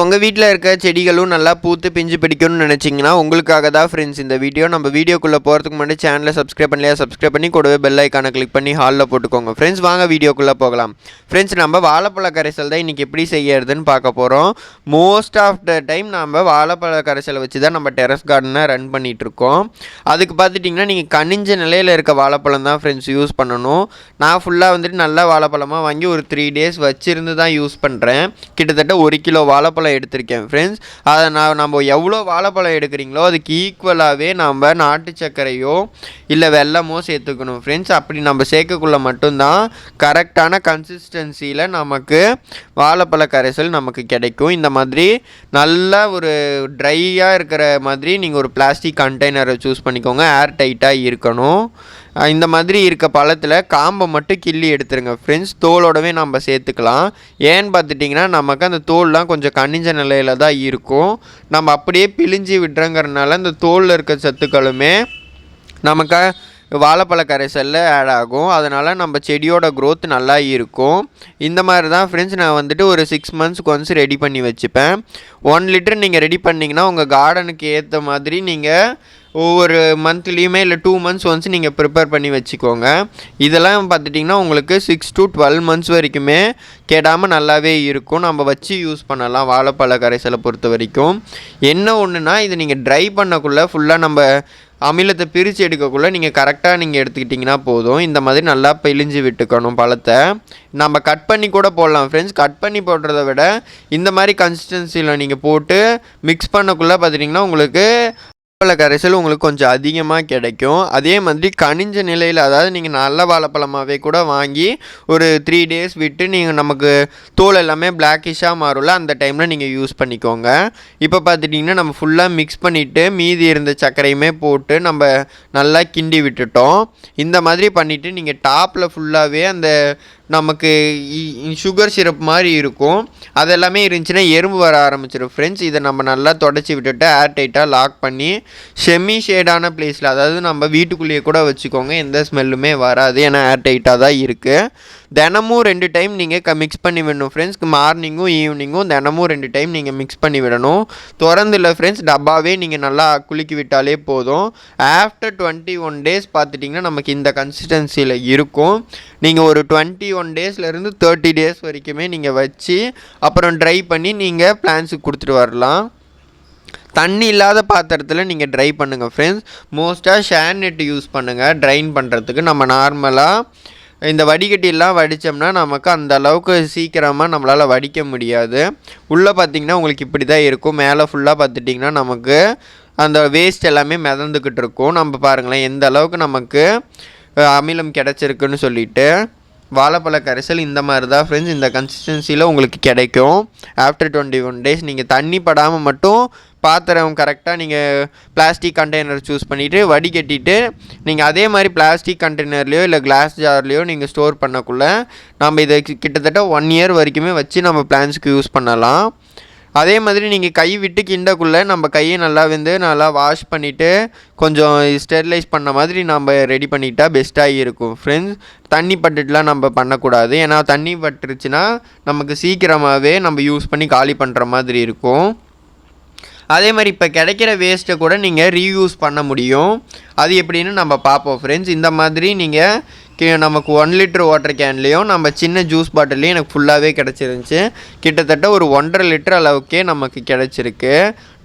உங்கள் வீட்டில் இருக்க செடிகளும் நல்லா பூத்து பிஞ்சு பிடிக்கணும்னு நினச்சிங்கன்னா உங்களுக்காக தான் ஃப்ரெண்ட்ஸ் இந்த வீடியோ நம்ம வீடியோக்குள்ளே போகிறதுக்கு முன்னாடி சேனலை சப்ஸ்கிரைப் பண்ணலையா? சப்ஸ்கிரைப் பண்ணி கூடவே பெல் ஐக்கானை கிளிக் பண்ணி ஹாலில் போட்டுக்கோங்க. ஃப்ரெண்ட்ஸ் வாங்க வீடியோக்குள்ளே போகலாம். ஃப்ரெண்ட்ஸ் நம்ம வாழைப்பழ கரைசல் தான் இன்றைக்கி எப்படி செய்யறதுன்னு பார்க்க போகிறோம் மோஸ்ட் ஆஃப் த டைம் நம்ம வாழைப்பழ கரைசலை வச்சு தான் நம்ம டெரஸ் கார்டனை ரன் பண்ணிகிட்ருக்கோம் அதுக்கு பார்த்துட்டிங்கன்னா நீங்கள் கனிஞ்ச நிலையில் இருக்க வாழைப்பழம் தான் ஃப்ரெண்ட்ஸ் யூஸ் பண்ணணும். நான் ஃபுல்லாக வந்துட்டு நல்ல வாழைப்பழமாக வாங்கி ஒரு த்ரீ டேஸ் வச்சுருந்து தான் யூஸ் பண்ணுறேன் கிட்டத்தட்ட ஒரு கிலோ வாழைப்பழம் எடுத்திருக்கேன் ஃப்ரெண்ட்ஸ் அதை நான் நம்ம எவ்வளோ வாழைப்பழம் எடுக்கிறீங்களோ அதுக்கு ஈக்குவலாகவே நம்ம நாட்டு சர்க்கரையோ இல்லை வெல்லமோ சேர்த்துக்கணும் ஃப்ரெண்ட்ஸ் அப்படி நம்ம சேர்க்கக்குள்ள மட்டும்தான் கரெக்டான கன்சிஸ்டன்சியில் நமக்கு வாழைப்பழ கரைசல் நமக்கு கிடைக்கும். இந்த மாதிரி நல்ல ஒரு ட்ரையாக இருக்கிற மாதிரி நீங்கள் ஒரு பிளாஸ்டிக் கண்டெய்னரை சூஸ் பண்ணிக்கோங்க. ஏர் டைட்டாக இருக்கணும். இந்த மாதிரி இருக்க பழத்தில் காம்பை மட்டும் கிள்ளி எடுத்துருங்க. ஃப்ரெண்ட்ஸ் தோலோடவே நம்ம சேர்த்துக்கலாம். ஏன்னு பார்த்துட்டிங்கன்னா நமக்கு அந்த தோல்லாம் கொஞ்சம் கனிஞ்ச நிலையில் தான் இருக்கும். நம்ம அப்படியே பிழிஞ்சு விட்டுறங்கிறனால அந்த தோலில் இருக்க சத்துக்களுமே நமக்கு வாழைப்பழ கரைசலில் ஆட் ஆகும். அதனால் நம்ம செடியோட க்ரோத் நல்லா இருக்கும். இந்த மாதிரி தான் ஃப்ரெண்ட்ஸ் நான் வந்துட்டு ஒரு சிக்ஸ் மந்த்ஸ்க்கு ஒன்ஸ் ரெடி பண்ணி வச்சுப்பேன். ஒன் லிட்டர் நீங்கள் ரெடி பண்ணிங்கன்னா உங்கள் கார்டனுக்கு ஏற்ற மாதிரி நீங்கள் ஒவ்வொரு மந்த்லேயுமே இல்லை டூ மந்த்ஸ் ஒன்ஸ் நீங்கள் ப்ரிப்பேர் பண்ணி வச்சுக்கோங்க. இதெல்லாம் பார்த்துட்டிங்கன்னா உங்களுக்கு சிக்ஸ் டு டுவெல் மந்த்ஸ் வரைக்குமே கெடாமல் நல்லாவே இருக்கும். நம்ம வச்சு யூஸ் பண்ணலாம். வாழைப்பழ கரைசலை பொறுத்த வரைக்கும். என்ன ஒன்றுனா இது நீங்கள் ட்ரை பண்ணக்குள்ளே ஃபுல்லாக நம்ம அமிலத்தை பிரித்து எடுக்கக்குள்ளே நீங்கள் கரெக்டாக நீங்கள் எடுத்துக்கிட்டிங்கன்னா போதும். இந்த மாதிரி நல்லா பிழிஞ்சு விட்டுக்கணும் பழத்தை. நம்ம கட் பண்ணி கூட போடலாம் ஃப்ரெண்ட்ஸ் கட் பண்ணி போடுறத விட இந்த மாதிரி கன்சிஸ்டன்சியில் நீங்கள் போட்டு மிக்ஸ் பண்ணக்குள்ளே பார்த்துட்டிங்கன்னா உங்களுக்கு வாழைப்பழ கரைசல் உங்களுக்கு கொஞ்சம் அதிகமாக கிடைக்கும். அதே மாதிரி கனிஞ்ச நிலையில் அதாவது நீங்கள் நல்ல வாழைப்பழமாகவே கூட வாங்கி ஒரு த்ரீ டேஸ் விட்டு நீங்கள் நமக்கு தோல் எல்லாமே பிளாக்கிஷாக மாறும்ல அந்த டைமில் நீங்கள் யூஸ் பண்ணிக்கோங்க. இப்போ பார்த்துட்டிங்கன்னா நம்ம ஃபுல்லாக மிக்ஸ் பண்ணிவிட்டு மீதி இருந்த சர்க்கரையுமே போட்டு நம்ம நல்லா கிண்டி விட்டுட்டோம். இந்த மாதிரி பண்ணிவிட்டு நீங்கள் டாப்பில் ஃபுல்லாகவே அந்த நமக்கு சுகர் சிரப் மாதிரி இருக்கும். அதெல்லாமே இருந்துச்சுன்னா எறும்பு வர ஆரம்பிச்சிடும் ஃப்ரெண்ட்ஸ் இதை நம்ம நல்லா தொடச்சி விட்டுட்டு ஏர் டைட்டாக லாக் பண்ணி செமி ஷேடான பிளேஸில் அதாவது நம்ம வீட்டுக்குள்ளேயே கூட வச்சுக்கோங்க எந்த ஸ்மெல்லுமே வராது. ஏன்னா ஏர் டைட்டாக தான் இருக்குது தினமும் ரெண்டு டைம் நீங்கள் க மிக்ஸ் பண்ணி விடணும் ஃப்ரெண்ட்ஸ் மார்னிங்கும் ஈவினிங்கும் தினமும் ரெண்டு டைம் நீங்கள் மிக்ஸ் பண்ணி விடணும். திறந்து இல்லை ஃப்ரெண்ட்ஸ் டப்பாவே நீங்கள் நல்லா குலுக்கி விட்டாலே போதும். ஆஃப்டர் டுவெண்ட்டி ஒன் டேஸ் பார்த்துட்டிங்கன்னா நமக்கு இந்த கன்சிஸ்டன்சியில் இருக்கும். நீங்கள் ஒரு டுவெண்ட்டி ஒன் டேஸ்லேருந்து தேர்ட்டி டேஸ் வரைக்குமே நீங்கள் வச்சு அப்புறம் ட்ரை பண்ணி நீங்கள் பிளான்ஸுக்கு கொடுத்துட்டு வரலாம். தண்ணி இல்லாத பாத்திரத்தில் நீங்கள் ட்ரை பண்ணுங்கள் ஃப்ரெண்ட்ஸ் மோஸ்ட்டாக ஷேர் நெட் யூஸ் பண்ணுங்கள் ட்ரைன் பண்ணுறதுக்கு நம்ம நார்மலாக இந்த வடிகட்டிலாம் வடித்தோம்னா நமக்கு அந்த அளவுக்கு சீக்கிரமாக நம்மளால் வடிக்க முடியாது. உள்ளே பார்த்தீங்கன்னா உங்களுக்கு இப்படி தான் இருக்கும். மேலே ஃபுல்லாக பார்த்துட்டிங்கன்னா நமக்கு அந்த வேஸ்ட் எல்லாமே மிதந்துக்கிட்டு இருக்கும். நம்ம பாருங்களேன் எந்த அளவுக்கு நமக்கு அமிலம் கிடச்சிருக்குன்னு சொல்லிட்டு. வாழைப்பழ கரைசல் இந்த மாதிரி தான் ஃப்ரெண்ட்ஸ் இந்த கன்சிஸ்டன்சியில் உங்களுக்கு கிடைக்கும். ஆஃப்டர் டுவெண்ட்டி ஒன் டேஸ் நீங்கள் தண்ணி படாமல் மட்டும் பாத்திரம் கரெக்டாக நீங்கள் பிளாஸ்டிக் கண்டெய்னர் சூஸ் பண்ணிவிட்டு வடிகட்டிட்டு நீங்கள் அதே மாதிரி பிளாஸ்டிக் கண்டெய்னர்லேயோ இல்லை கிளாஸ் ஜார்லேயோ நீங்கள் ஸ்டோர் பண்ணக்குள்ளே நம்ம இதை கி- கிட்டத்தட்ட ஒன் இயர் வரைக்குமே வச்சு நம்ம பிளான்ஸுக்கு யூஸ் பண்ணலாம். அதே மாதிரி நீங்கள் கை விட்டு கிண்டக்குள்ளே நம்ம கையை நல்லா வந்து நல்லா வாஷ் பண்ணிவிட்டு கொஞ்சம் ஸ்டெர்லைஸ் பண்ண மாதிரி நம்ம ரெடி பண்ணிக்கிட்டால் பெஸ்ட்டாக இருக்கும். ஃப்ரெண்ட்ஸ் தண்ணி பட்டுட்டுலாம் நம்ம பண்ணக்கூடாது. ஏன்னா தண்ணி பட்டுருச்சுன்னா நமக்கு சீக்கிரமாகவே நம்ம யூஸ் பண்ணி காலி பண்ணுற மாதிரி இருக்கும். அதே மாதிரி இப்போ கிடைக்கிற வேஸ்ட்டை கூட நீங்கள் ரீயூஸ் பண்ண முடியும். அது எப்படின்னு நம்ம பார்ப்போம் ஃப்ரெண்ட்ஸ் இந்த மாதிரி நீங்கள் நமக்கு ஒன் லிட்டர் வாட்டர் கேன்லேயும் நம்ம சின்ன ஜூஸ் பாட்டிலையும் எனக்கு ஃபுல்லாகவே கிடச்சிருந்துச்சி. கிட்டத்தட்ட ஒரு ஒன்றரை லிட்டர் அளவுக்கே நமக்கு கிடச்சிருக்கு.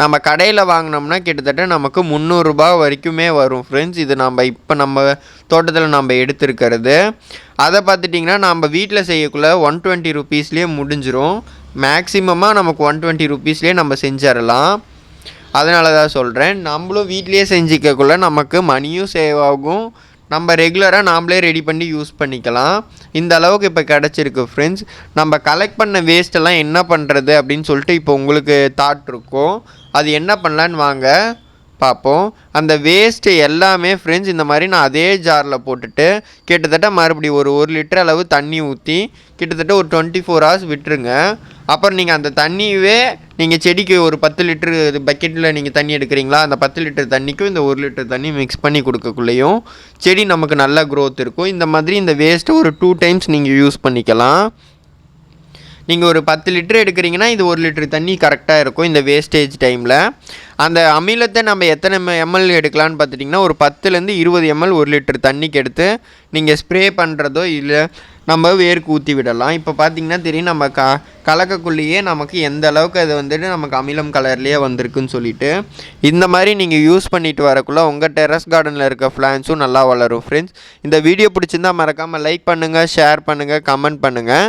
நம்ம கடையில் வாங்கினோம்னா கிட்டத்தட்ட நமக்கு முந்நூறுரூபா வரைக்குமே வரும் ஃப்ரெண்ட்ஸ் இது நம்ம இப்போ நம்ம தோட்டத்தில் நம்ம எடுத்துருக்கிறது. அதை பார்த்துட்டிங்கன்னா நம்ம வீட்டில் செய்யக்குள்ள ஒன் டுவெண்ட்டி ருபீஸ்லேயே முடிஞ்சிரும். மேக்ஸிமமாக நமக்கு ஒன் டுவெண்ட்டி ருபீஸ்லேயே நம்ம செஞ்சிடலாம். அதனால தான் சொல்கிறேன் நம்மளும் வீட்லேயே செஞ்சுக்கக்குள்ள நமக்கு மணியும் சேவ் ஆகும். நம்ம ரெகுலராக நாம்ளே ரெடி பண்ணி யூஸ் பண்ணிக்கலாம். இந்த அளவுக்கு இப்போ கிடச்சிருக்கு ஃப்ரெண்ட்ஸ் நம்ம கலெக்ட் பண்ண வேஸ்ட்டெல்லாம் என்ன பண்ணுறது அப்படின்னு சொல்லிட்டு இப்போ உங்களுக்கு தாட் இருக்கும். அது என்ன பண்ணலான்னு வாங்க. பார்ப்போம். அந்த வேஸ்ட்டு எல்லாமே ஃப்ரெண்ட்ஸ் இந்த மாதிரி நான் அதே ஜாரில் போட்டுட்டு கிட்டத்தட்ட மறுபடியும் ஒரு ஒரு லிட்டர் அளவு தண்ணி ஊற்றி கிட்டத்தட்ட ஒரு டுவெண்ட்டி ஃபோர் ஹவர்ஸ் விட்டுருங்க. அப்புறம் நீங்கள் அந்த தண்ணியவே நீங்கள் செடிக்கு ஒரு பத்து லிட்டரு பக்கெட்டில் நீங்கள் தண்ணி எடுக்கிறீங்களா? அந்த பத்து லிட்டர் தண்ணிக்கும் இந்த ஒரு லிட்டர் தண்ணி மிக்ஸ் பண்ணி கொடுக்கக்குள்ளேயும் செடி நமக்கு நல்ல க்ரோத் இருக்கும். இந்த மாதிரி இந்த வேஸ்ட்டை ஒரு டூ டைம்ஸ் நீங்கள் யூஸ் பண்ணிக்கலாம். நீங்கள் ஒரு பத்து லிட்டர் எடுக்கிறீங்கன்னா இது ஒரு லிட்டர் தண்ணி கரெக்டாக இருக்கும் இந்த வேஸ்டேஜ் டைமில் அந்த அமிலத்தை நம்ம எத்தனை எம்எல் எடுக்கலான்னு பார்த்துட்டிங்கன்னா ஒரு பத்துலேருந்து இருபது எம்எல் ஒரு லிட்டர் தண்ணிக்கு எடுத்து நீங்கள் ஸ்ப்ரே பண்ணுறதோ இல்லை நம்ம வேர்க்கு ஊற்றி விடலாம். இப்போ பார்த்தீங்கன்னா தெரியும் நம்ம க கலக்கக்குள்ளேயே நமக்கு எந்த அளவுக்கு அது வந்துட்டு நமக்கு அமிலம் கலர்லேயே வந்திருக்குன்னு சொல்லிட்டு இந்த மாதிரி நீங்கள் யூஸ் பண்ணிட்டு வரக்குள்ளே உங்கள் டெரஸ் கார்டனில் இருக்க ஃப்ளான்ஸும் நல்லா வளரும் ஃப்ரெண்ட்ஸ் இந்த வீடியோ பிடிச்சிருந்தா மறக்காமல் லைக் பண்ணுங்கள் ஷேர் பண்ணுங்கள் கமெண்ட் பண்ணுங்கள்